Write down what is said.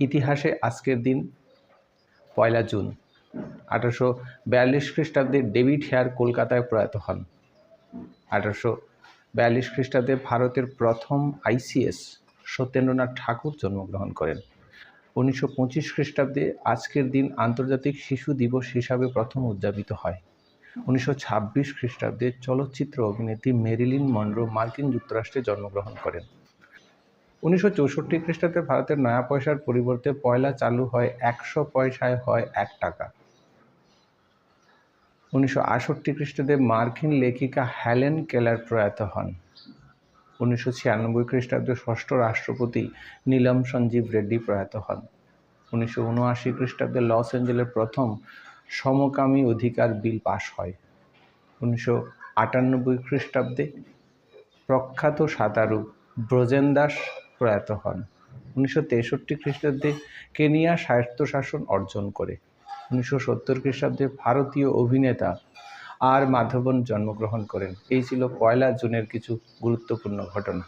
ইতিহাসে আজকের দিন পয়লা জুন, আঠারোশো বিয়াল্লিশ খ্রিস্টাব্দে ডেভিড হেয়ার কলকাতায় প্রয়াত হন। আঠারোশো বিয়াল্লিশ খ্রিস্টাব্দে ভারতের প্রথম আইসিএস সত্যেন্দ্রনাথ ঠাকুর জন্মগ্রহণ করেন। উনিশশো পঁচিশ খ্রিস্টাব্দে আজকের দিন আন্তর্জাতিক শিশু দিবস হিসাবে প্রথম উদযাপিত হয়। উনিশশো ছাব্বিশ খ্রিস্টাব্দে চলচ্চিত্র অভিনেত্রী মেরিলিন মনরো মার্কিন যুক্তরাষ্ট্রে জন্মগ্রহণ করেন। উনিশশো চৌষট্টি খ্রিস্টাব্দে ভারতের নয়া পয়সার পরিবর্তে পয়লা চালু হয় একশো পয়সায় হয় এক টাকা। উনিশশো আটষট্টি খ্রিস্টাব্দে মার্কিন লেখিকা হ্যালেন কেলার প্রয়াত হন। উনিশশো ছিয়ানব্বই খ্রিস্টাব্দে ষষ্ঠ রাষ্ট্রপতি নীলম সঞ্জীব রেড্ডি প্রয়াত হন। উনিশশো উনআশি খ্রিস্টাব্দে লস অ্যাঞ্জেলের প্রথম সমকামী অধিকার বিল পাশ হয়। উনিশশো আটানব্বই খ্রিস্টাব্দে প্রখ্যাত সাঁতারু ব্রজেন দাস প্রয়াত হন। উনিশশো তেষট্টি খ্রিস্টাব্দে কেনিয়া স্বায়ত্তশাসন অর্জন করে। উনিশশো সত্তর খ্রিস্টাব্দে ভারতীয় অভিনেতা আর মাধবন জন্মগ্রহণ করেন। এই ছিল পয়লা জুনের কিছু গুরুত্বপূর্ণ ঘটনা।